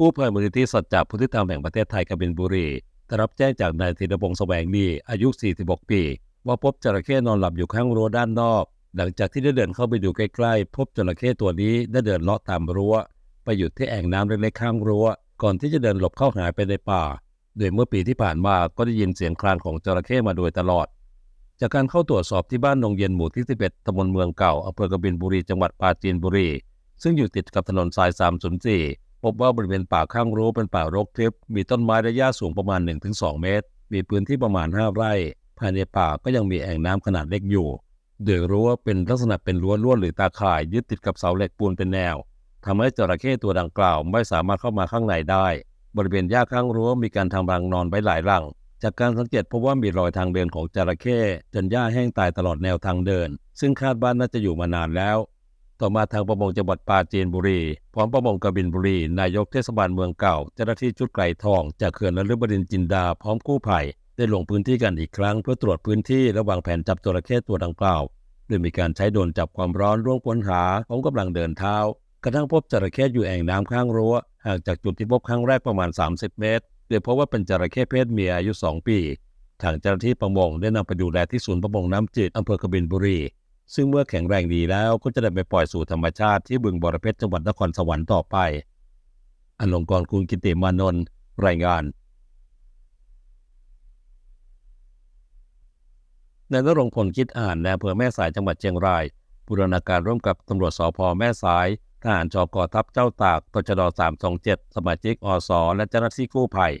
กู้ภัยมูลนิธิสัจจะพุทธิธรรมแห่งประเทศไทยกบินบุรีได้รับแจ้งจากนายธีรพงษ์แสวงดีอายุ 46 ปี ว่าพบจระเข้นอนหลับอยู่ข้างรั้วด้านนอก หลังจากที่ได้เดินเข้าไปดูใกล้ๆ พบจระเข้ตัวนี้ได้เดินเลาะตามรั้ว ไปหยุดที่แอ่งน้ำเล็กๆข้างรั้ว ก่อนที่จะเดินหลบเข้าหายไปในป่า โดยเมื่อปีที่ผ่านมาก็ได้ยินเสียงคลานของจระเข้มาโดยตลอด จากการเข้าตรวจสอบที่บ้านนงเย็นหมู่ที่ 11ตำบลเมืองเก่าอำเภอกบินบุรีจังหวัดปราจีนบุรี ซึ่งอยู่ติดกับถนนสาย 304 พบว่าบริเวณป่าข้างรั้วเป็นป่ารกทึบมีต้นไม้ระยะสูงประมาณ 1-2 เมตร มีพื้นที่ประมาณ 5 ไร่ ภายในป่าก็ยังมีแอ่งน้ำขนาดเล็กอยู่โดยรั้วเป็นลักษณะเป็นรั้วลวดหรือตาข่ายยึดติดกับเสาเหล็กปูนเป็นแนวทำให้จระเข้ตัวดังกล่าวไม่สามารถเข้ามาข้างในได้ บริเวณหญ้าข้างรั้วมีการทำรังนอนไว้หลายรัง จากการสังเกตพบว่ามีรอยทางเดินของจระเข้จนหญ้าแห้งตายตลอดแนวทางเดิน ซึ่งคาดว่าน่าจะอยู่มานานแล้ว ต่อมาทางประมงจังหวัดปราจีนบุรี พร้อมประมงกบินบุรี นายกเทศบาลเมืองเก่า เจ้าหน้าที่ชุดไกลทอง จากเขื่อนนฤบดินทร์จินดา พร้อมกู้ภัย ได้ลงพื้นที่กันอีกครั้ง เพื่อตรวจพื้นที่ระวางแผนจับจระเข้ตัวดังกล่าว โดยมีการใช้โดรนจับความร้อนร่วมค้นหาพร้อมกำลังเดินเท้า กระทั่งพบจระเข้อยู่แอ่งน้ำข้างรั้ว ห่างจากจุดที่พบครั้งแรกประมาณ 30 เมตรโดยพบว่าเป็นจระเข้เพศเมียอายุ 2 ปี ทางเจ้าหน้าที่ประมงได้นำไปดูแลที่ศูนย์ประมงน้ำจืดอำเภอกบินบุรี ซึ่งเมื่อแข็งแรงดีแล้วก็จะได้ไปปล่อยสู่ธรรมชาติที่บึงบรเพชรจังหวัดนครสวรรค์ต่อไป อลงกรคุณกิติมานนท์รายงานนายนรงพลคิดอ่านในอำเภอแม่สายจังหวัดเชียงรายบูรณาการร่วมกับตำรวจสพแม่สาย ทหารจกทัพเจ้าตากตชด327 สมาชิกอสและเจ้าหน้าที่กู้ภัย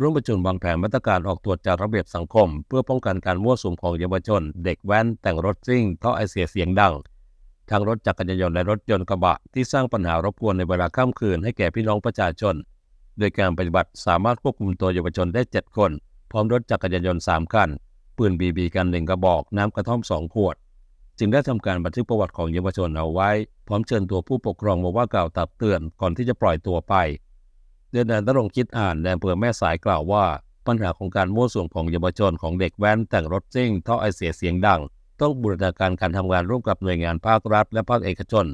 ร่วมประชุมวางแผนมาตรการออกตรวจจัดระเบียบสังคม เพื่อป้องกันการมั่วสุมของเยาวชน เด็กแว้น แต่งรถซิ่งท่อไอเสียเสียงดังทั้งรถจักรยานยนต์และรถยนต์กระบะที่สร้างปัญหารบกวนในเวลาค่ำคืนให้แก่พี่น้องประชาชน โดยการปฏิบัติสามารถควบคุมตัวเยาวชนได้ 7 คน พร้อมรถจักรยานยนต์ 3 คัน ปืนบีบีกันหนึ่งกระบอก น้ำกระท่อม 2 ขวด จึงได้ทำการบันทึกประวัติของเยาวชนเอาไว้ พร้อมเชิญตัวผู้ปกครองมาว่า กล่าวตักเตือนก่อนที่จะปล่อยตัวไป เดือนนานรงค์คิดอ่านในอำเภอแม่สายกล่าวว่า ปัญหาของการมั่วสุมของเยาวชนของเด็กแว้นแต่งรถซิ่งท่อไอเสียเสียงดัง ต้องบูรณาการการทำงานร่วมกับหน่วยงานภาครัฐ และภาคเอกชน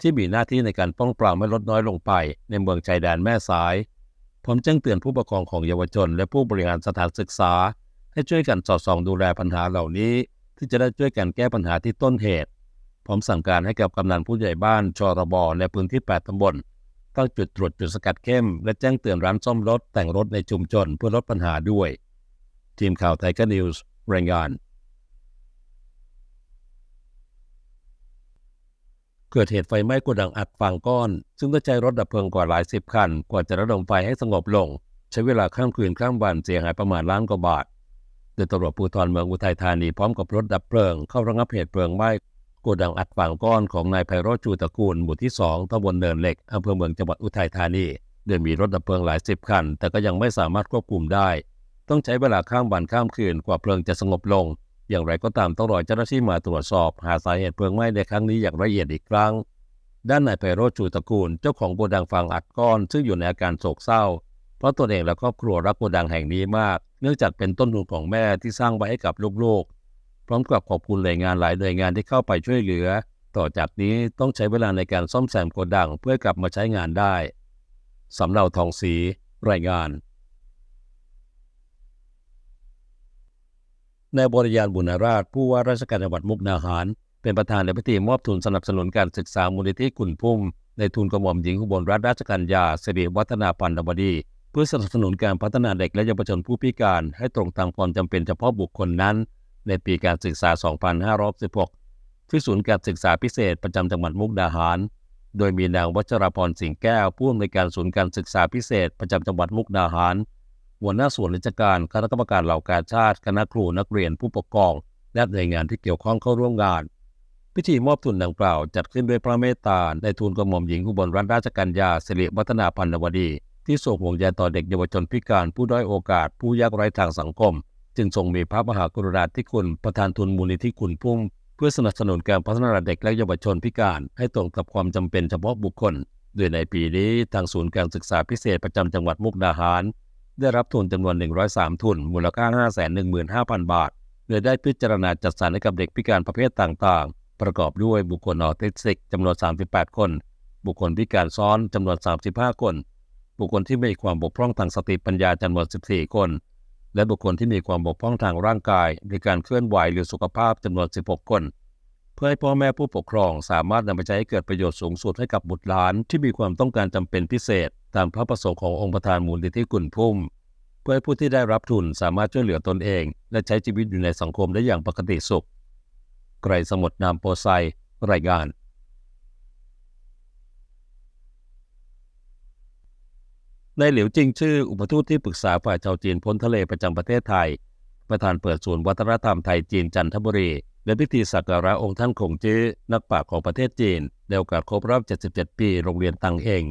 ที่มีหน้าที่ในการป้องปรามไม่ลดน้อยลงไป ในเมืองชายแดนแม่สายพร้อมจ้งเตือนผู้ปกครองของเยาวชน และผู้บริหารสถานศึกษา ให้ช่วยกันสอดส่องดูแลปัญหาเหล่านี้ ที่จะได้ช่วยกันแก้ปัญหาที่ต้นเหตุพร้อมสั่งการให้กับกำนันผู้ใหญ่บ้านชรบในพื้นที่ 8ตำบล ตั้งจุดตรวจจุดสกัดเข้ม และแจ้งเตือนร้านซ่อมรถแต่งรถในชุมชนเพื่อลดปัญหาด้วย ทีมข่าวไทยกนิวส์รายงาน เกิดเหตุไฟไหม้กดังอัดฟางก้อน ซึ่งต้องใช้รถดับเพลิงกว่าหลายสิบคัน กว่าจะระดมไฟให้สงบลง ใช้เวลาข้ามคืนข้ามวันเสียหายประมาณล้านกว่าบาทโดยตำรวจภูธรเมืองอุทัยธานีพร้อมกับรถดับเพลิงเข้าระงับเหตุเพลิงไหม้ โกดังอัดฟางก้อนของนายไพโรจน์จูตระกูลหมู่ที่ 2ตำบลเนินเหล็กอำเภอเมืองจังหวัดอุทัยธานีโดยมีรถดับเพลิงหลายสิบคัน แต่ก็ยังไม่สามารถควบคุมได้ ต้องใช้เวลาข้ามวันข้ามคืนกว่าเพลิงจะสงบลง อย่างไรก็ตามต้องรอเจ้าหน้าที่มาตรวจสอบ หาสาเหตุเพลิงไหม้ในครั้งนี้อย่างละเอียดอีกครั้ง ด้านนายไพโรจน์จูตระกูลเจ้าของโกดังฟางอัดก้อน ซึ่งอยู่ในอาการโศกเศร้า เพราะตัวเองและครอบครัวรักโกดังแห่งนี้มาก เนื่องจากเป็นต้นทุนของแม่ที่สร้างไว้ให้กับลูกๆ พร้อมกับขอบคุณหน่วยงานหลายหน่วยงานที่เข้าไปช่วยเหลือ ต่อจากนี้ต้องใช้เวลาในการซ่อมแซมโกดังเพื่อกลับมาใช้งานได้สำเนาทองศรีรายงานนายบริยานบุญราชผู้ว่าราชการจังหวัดมุกดาหาร เป็นประธานในพิธีมอบทุนสนับสนุนการศึกษามูลนิธิกุนพุ่ม ในทุนกระหม่อมหญิงอุบลรัตนราชกัญญาสิริวัฒนาพันธบดี เพื่อสนับสนุนการพัฒนาเด็กและเยาวชนผู้พิการ ให้ตรงตามความจำเป็นเฉพาะบุคคลนั้น ในปีการศึกษา 2516 ที่ศูนย์การศึกษาพิเศษประจำจังหวัดมุกดาหาร โดยมีนางวัชรพรสิงแก้วผู้อำนวยการศูนย์การศึกษาพิเศษประจำจังหวัดมุกดาหาร หัวหน้าส่วนราชการคณะกรรมการเหล่ากาชาติ คณะครูนักเรียนผู้ปกครอง และหน่วยงานที่เกี่ยวข้องเข้าร่วมงาน พิธีมอบทุนดังกล่าวจัดขึ้นด้วยพระเมตตาในทุนกระหม่อมหญิงอุบลรัตนราชกัญญาสิริวัฒนาพันธวดีที่ทรงห่วงใยต่อเด็กเยาวชนพิการผู้ด้อยโอกาสผู้ยากไร้ทางสังคม จึงทรงมีพระมหากรุณาธิคุณประธานทุนมูลนิธิคุณพุ่มเพื่อสนับสนุนการพัฒนาเด็กและเยาวชนพิการ ให้ตรงกับความจำเป็นเฉพาะบุคคล โดยในปีนี้ทางศูนย์การศึกษาพิเศษประจำจังหวัดมุกดาหาร ได้รับทุนจำนวน 103 ทุน มูลค่า 515,000 บาทโดยได้พิจารณาจัดสรรให้กับเด็กพิการประเภทต่างๆ ประกอบด้วยบุคคลออทิสติกจำนวน 38 คน บุคคลพิการซ้อนจำนวน 35 คน บุคคลที่มีความบกพร่องทางสติปัญญาจำนวน 14 คน และบุคคลที่มีความบกพร่องทางร่างกายในการเคลื่อนไหวหรือสุขภาพจำนวน 16 คน เพื่อให้พ่อแม่ผู้ปกครองสามารถนำไปใช้ให้เกิดประโยชน์สูงสุดให้กับบุตรหลานที่มีความต้องการจำเป็นพิเศษ ตามพระประสงค์ขององค์ประธานมูลนิธิกุลพุ่ม เพื่อให้ผู้ที่ได้รับทุนสามารถช่วยเหลือตนเอง และใช้ชีวิตอยู่ในสังคมได้อย่างปกติสุข ไกรสมุทรนามโปไซรายงาน ในหลิวจิงชื่ออุปทูตที่ปรึกษาฝ่ายชาวจีนพ้นทะเลประจำประเทศไทย ประธานเปิดศูนย์วัฒนธรรมไทยจีนจันทบุรี และพิธีสักการะองค์ท่านคงจื้อนักปราชญ์ของประเทศจีนในโอกาสครบรอบ 77 ปีโรงเรียนตังเอง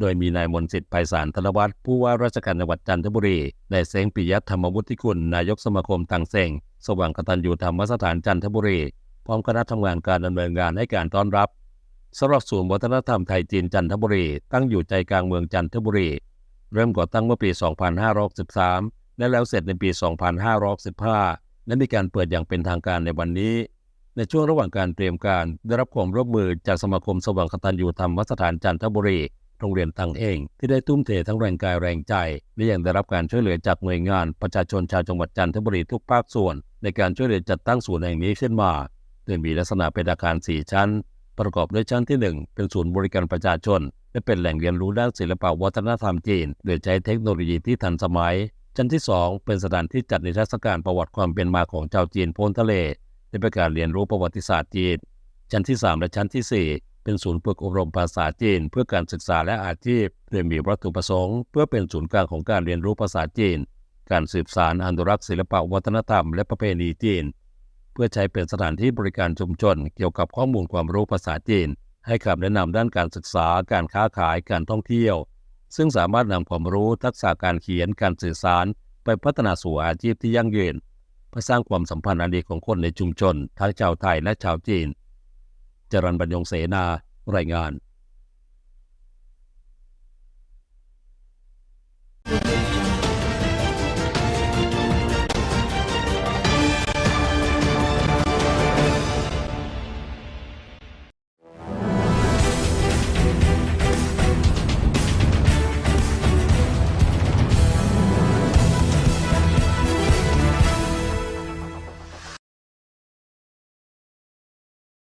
โดยมีนายมนสิทธิ์ไพศาลธนวัฒน์ผู้ว่าราชการจังหวัดจันทบุรีนายเสงปิยะธรรมวุฒิคุณ นายกสมาคมตังเซงสว่างกตัญญูธรรมสถานจันทบุรี พร้อมคณะทำงานการดำเนินงานให้การต้อนรับสำหรับศูนย์วัฒนธรรมไทยจีนจันทบุรี ตั้งอยู่ใจกลางเมืองจันทบุรี เริ่มก่อตั้งเมื่อปี 2513 และแล้วเสร็จในปี 2515 และมีการเปิดอย่างเป็นทางการในวันนี้ ในช่วงระหว่างการเตรียมการได้รับความร่วมมือจากสมาคมสว่างคตัญญูธรรมสถานจันทบุรีโรงเรียนตังเอง ที่ได้ทุ่มเททั้งแรงกายแรงใจ และยังได้รับการช่วยเหลือจากหน่วยงานประชาชนชาวจังหวัดจันทบุรีทุกภาคส่วน ในการช่วยเหลือจัดตั้งศูนย์แห่งนี้ขึ้นมาโดยมีลักษณะเป็นอาคาร4ชั้น ประกอบด้วยชั้นที่ 1 เป็นศูนย์บริการประชาชน และเป็นแหล่งเรียนรู้ด้านศิลปวัฒนธรรมจีน โดยใช้เทคโนโลยีที่ทันสมัย ชั้นที่ 2 เป็นสถานที่จัดนิทรรศการประวัติความเป็นมาของชาวจีนพ้นทะเลและเป็นการเรียนรู้ประวัติศาสตร์จีน ชั้นที่ 3 และชั้นที่ 4เป็นศูนย์ฝึกอบรมภาษาจีน เพื่อการศึกษาและอาชีพโดยมีวัตถุประสงค์ เพื่อเป็นศูนย์กลางของการเรียนรู้ภาษาจีน การสืบสานอนุรักษ์ศิลปวัฒนธรรมและประเพณีจีน เพื่อใช้เป็นสถานที่บริการชุมชน เกี่ยวกับข้อมูลความรู้ภาษาจีน ให้คำแนะนำด้านการศึกษา การค้าขาย การท่องเที่ยว ซึ่งสามารถนำความรู้ทักษะการเขียน การสื่อสาร ไปพัฒนาสู่อาชีพที่ยั่งยืนเพื่อสร้างความสัมพันธ์อันดีของคนในชุมชน ทั้งชาวไทยและชาวจีน จรันบรรยงเสนา รายงาน